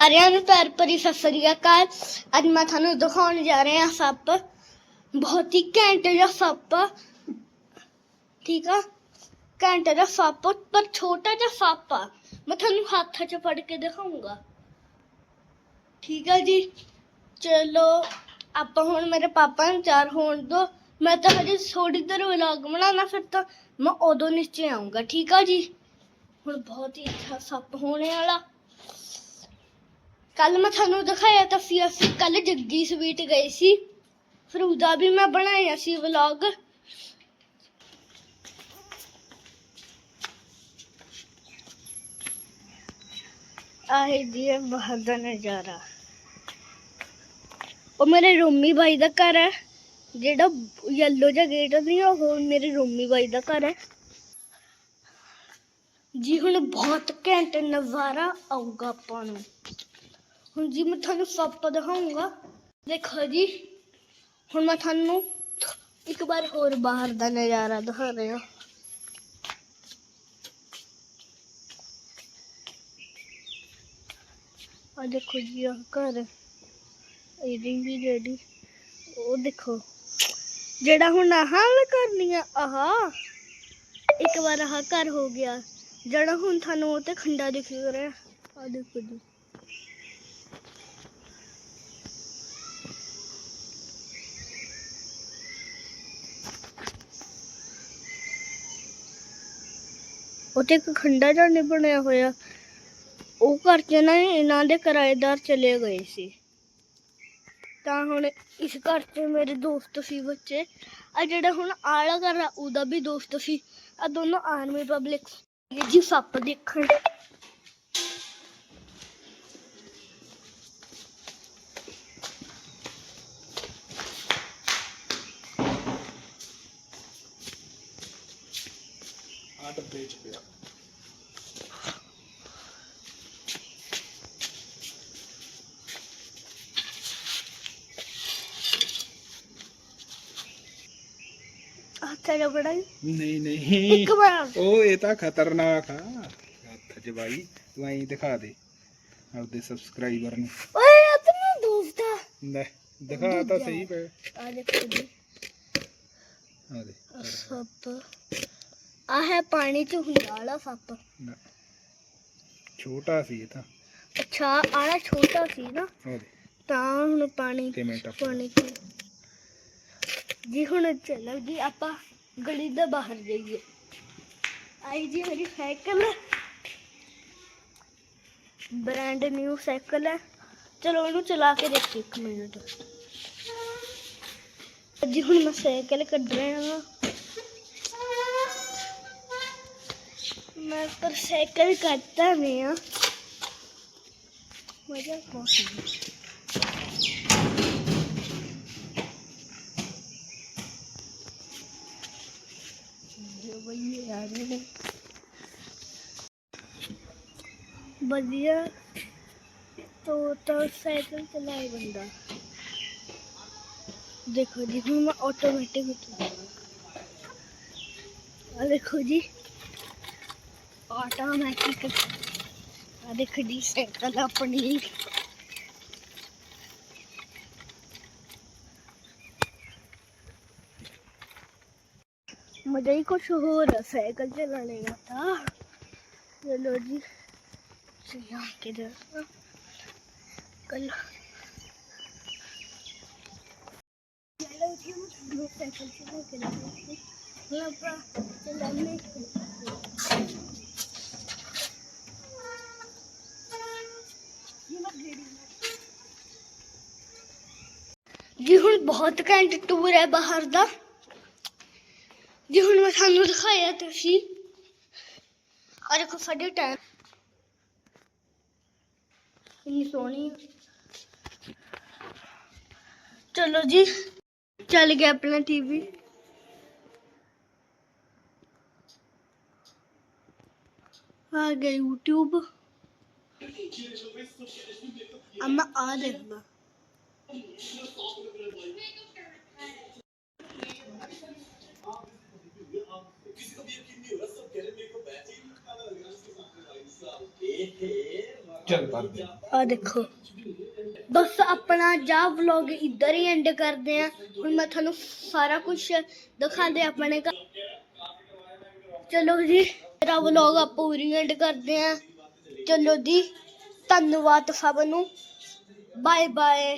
ਸਾਰਿਆਂ ਨੂੰ ਪਿਆਰ ਭਰੀ ਸਤਿ ਸ੍ਰੀ ਅਕਾਲ। ਅੱਜ ਮੈਂ ਤੁਹਾਨੂੰ ਦਿਖਾਉਣ ਜਾ ਰਹੇ ਹਾਂ ਸੱਪ। ਬਹੁਤ ਹੀ ਘੈਂਟ ਜਿਹਾ ਸੱਪ। ਠੀਕ ਆ? ਘੈਂਟ ਜਿਹਾ ਸੱਪ, ਪਰ ਛੋਟਾ ਜਿਹਾ ਸੱਪ ਆ। ਮੈਂ ਤੁਹਾਨੂੰ ਹੱਥ 'ਚ ਫੜ ਕੇ ਦਿਖਾਉਂਗਾ ਠੀਕ ਆ ਜੀ? ਚਲੋ, ਆਪਾਂ ਹੁਣ ਮੇਰੇ ਪਾਪਾ ਨੂੰ ਤਿਆਰ ਹੋਣ ਦੋ। ਮੈਂ ਤਾਂ ਹਜੇ ਥੋੜੀ ਦੇਰ ਵਲੌਗ ਬਣਾਉਣਾ, ਫਿਰ ਤਾਂ ਮੈਂ ਉਦੋਂ ਨੀਚੇ ਆਉਂਗਾ ਠੀਕ ਆ ਜੀ? ਹੁਣ ਬਹੁਤ ਹੀ ਅੱਛਾ ਸੱਪ ਹੋਣੇ ਵਾਲਾ। ਕੱਲ ਮੈਂ ਤੁਹਾਨੂੰ ਦਿਖਾਇਆ ਤਾਂ ਫਿਰ ਅਸੀਂ ਕੱਲ ਜੱਗੀ ਸਵੀਟ ਗਏ ਸੀ। ਫਿਰ ਉਹਦਾ ਵੀ ਮੈਂ ਬਣਾਇਆ ਸੀ ਵਲੌਗ ਆਹੇ ਜੀ ਬਾਹਰ ਦਾ ਨਜ਼ਾਰਾ। ਉਹ ਮੇਰੇ ਰੋਮੀ ਬਾਈ ਦਾ ਘਰ ਹੈ। ਜਿਹੜਾ ਯੈਲੋ ਜਿਹਾ ਗੇਟ ਨਹੀਂ, ਉਹ ਮੇਰੇ ਰੋਮੀ ਬਾਈ ਦਾ ਘਰ ਹੈ। ਜੀ, ਹੁਣ ਬਹੁਤ ਘੈਂਟ ਨਜ਼ਾਰਾ ਆਊਗਾ ਆਪਾਂ ਨੂੰ। ਹੁਣ ਜੀ ਮੈਂ ਤੁਹਾਨੂੰ ਸੱਪ ਦਿਖਾਉਂਗਾ। ਦੇਖੋ ਜੀ, ਹੁਣ ਮੈਂ ਤੁਹਾਨੂੰ ਇੱਕ ਵਾਰ ਹੋਰ ਬਾਹਰ ਦਾ ਨਜ਼ਾਰਾ ਦਿਖਾ ਰਿਹਾ। ਆ ਦੇਖੋ ਜੀ ਆ ਘਰ। ਇਹਦੀ ਵੀ ਜਿਹੜੀ ਉਹ ਦੇਖੋ। ਜਿਹੜਾ ਹੁਣ ਆਹ ਵਾਲਾ ਕਰਨੀ ਆ, ਆਹ ਇੱਕ ਵਾਰ ਆਹ ਘਰ ਹੋ ਗਿਆ। ਜਿਹੜਾ ਹੁਣ ਤੁਹਾਨੂੰ ਉਹ ਤੇ ਖੰਡਾ ਦਿਖ ਰਿਹਾ। ਆ ਦੇਖੋ ਜੀ। ਉੱਥੇ ਇੱਕ ਖੰਡਾ ਜਿਹਾ ਬਣਿਆ ਹੋਇਆ। ਉਹ ਘਰ ਚ ਨਾ ਇਹਨਾਂ ਦੇ ਕਿਰਾਏਦਾਰ ਚਲੇ ਗਏ ਸੀ। ਤਾਂ ਹੁਣ ਇਸ ਘਰ 'ਚ ਮੇਰੇ ਦੋਸਤ ਸੀ ਬੱਚੇ। ਆ ਜਿਹੜਾ ਹੁਣ ਆਲਾ ਘਰ ਆ, ਉਹਦਾ ਵੀ ਦੋਸਤ ਸੀ। ਆ ਦੋਨੋਂ ਆਰਮੀ ਪਬਲਿਕ ਜੀ ਸੱਪ ਦੇਖਣ। ਆ ਡੱਬੇ ਚ ਪਿਆ। ਹੱਥ ਰਗੜਾ ਨਹੀਂ ਨਹੀਂ। ਇੱਕ ਵਾਰ। ਉਹ ਇਹ ਤਾਂ ਖਤਰਨਾਕ ਆ। ਹੱਥ ਚ ਬਾਈ ਵਾਈ ਦਿਖਾ ਦੇ ਆਪਦੇ ਸਬਸਕ੍ਰਾਈਬਰ ਨੂੰ। ਓਏ ਆਪਣਾ ਦੋਸਤ ਆ ਲੈ ਦਿਖਾ ਤਾਂ ਸਹੀ ਪਏ ਆ ਦੇਖੋ ਜੀ। ਆ ਦੇ। ਸੱਪ ਆ ਹੈ ਪਾਣੀ ਚ ਹੁੰਦਾ ਵਾਲਾ ਸੱਪ। ਛੋਟਾ ਸੀ ਇਹ ਤਾਂ। ਅੱਛਾ ਆਲਾ ਛੋਟਾ ਸੀ ਨਾ। ਦੇ ਤਾਂ ਹੁਣ ਪਾਣੀ ਟੱਪ ਪਾਣੀ ਚ। ਜੀ ਹੁਣ ਚੱਲੋ ਜੀ ਆਪਾਂ ਗਲੀ ਦੇ ਬਾਹਰ ਜਾਈਏ। ਆਈ ਜੀ ਮੇਰੀ ਸਾਈਕਲ। ਬ੍ਰਾਂਡ ਨਿਊ ਸਾਈਕਲ ਹੈ। ਚਲੋ ਉਹਨੂੰ ਚਲਾ ਕੇ ਦੇਖੀ ਇੱਕ ਮਿੰਟ। ਜੀ ਹੁਣ ਮੈਂ ਸਾਈਕਲ ਕੱਢ ਰਿਹਾ ਹਾਂ। ਮੈਂ ਪਰ ਸਾਈਕਲ ਕੱਢਦਾ ਨਹੀਂ ਆ ਮਜ਼ਾ ਬਹੁਤ ਹੈ ਜੋ ਬਈ ਆ ਰਹੇ ਨੇ ਵਧੀਆ ਤੋ ਤਾਂ ਸਾਈਕਲ ਚਲਾਏ ਬੰਦਾ ਦੇਖੋ ਜੀ ਹੁਣ ਮੈਂ ਆਟੋਮੈਟਿਕ ਆ ਦੇਖੋ ਜੀ ਆਟੋਮੈਟਿਕ ਆ ਦੇਖੋ ਜੀ ਸਾਈਕਲ ਆਪਣੀ मजा ही कुछ हो रहा साइकिल चलाने का था चलो जी यहाँ किधर कल चलो जी हम साइकिल चला के ਜੀ ਹੁਣ ਬਹੁਤ ਘੈਂਟ ਟੂਰ ਹੈ ਬਾਹਰ ਦਾ। ਜੀ ਹੁਣ ਮੈਂ ਤੁਹਾਨੂੰ ਦਿਖਾਇਆ ਤੁਸੀਂ। ਆ ਦੇਖੋ ਸਾਡੇ ਟਾਇਰ ਇੰਨੀ ਸੋਹਣੀ। ਚਲੋ ਜੀ ਚੱਲ ਗਿਆ ਆਪਣਾ ਟੀਵੀ ਆ ਗਿਆ YouTube ਅਮਾ ਆ ਦੇਖਣਾ ਚੱਲ ਕਰ ਆ ਦੇਖੋ। ਬਸ ਆਪਣਾ ਜਾ ਵਲੌਗ ਇੱਧਰ ਹੀ ਐਂਡ ਕਰਦੇ ਆ ਹੁਣ ਮੈਂ ਤੁਹਾਨੂੰ ਸਾਰਾ ਕੁਝ ਦਿਖਾਉਂਦੇ ਆਪਣੇ ਘਰ। ਚਲੋ ਜੀ, ਮੇਰਾ ਵਲੌਗ ਆਪਾਂ ਪੂਰੀ ਐਂਡ ਕਰਦੇ ਆ ਚਲੋ ਜੀ, ਧੰਨਵਾਦ ਸਭ ਨੂੰ। Bye bye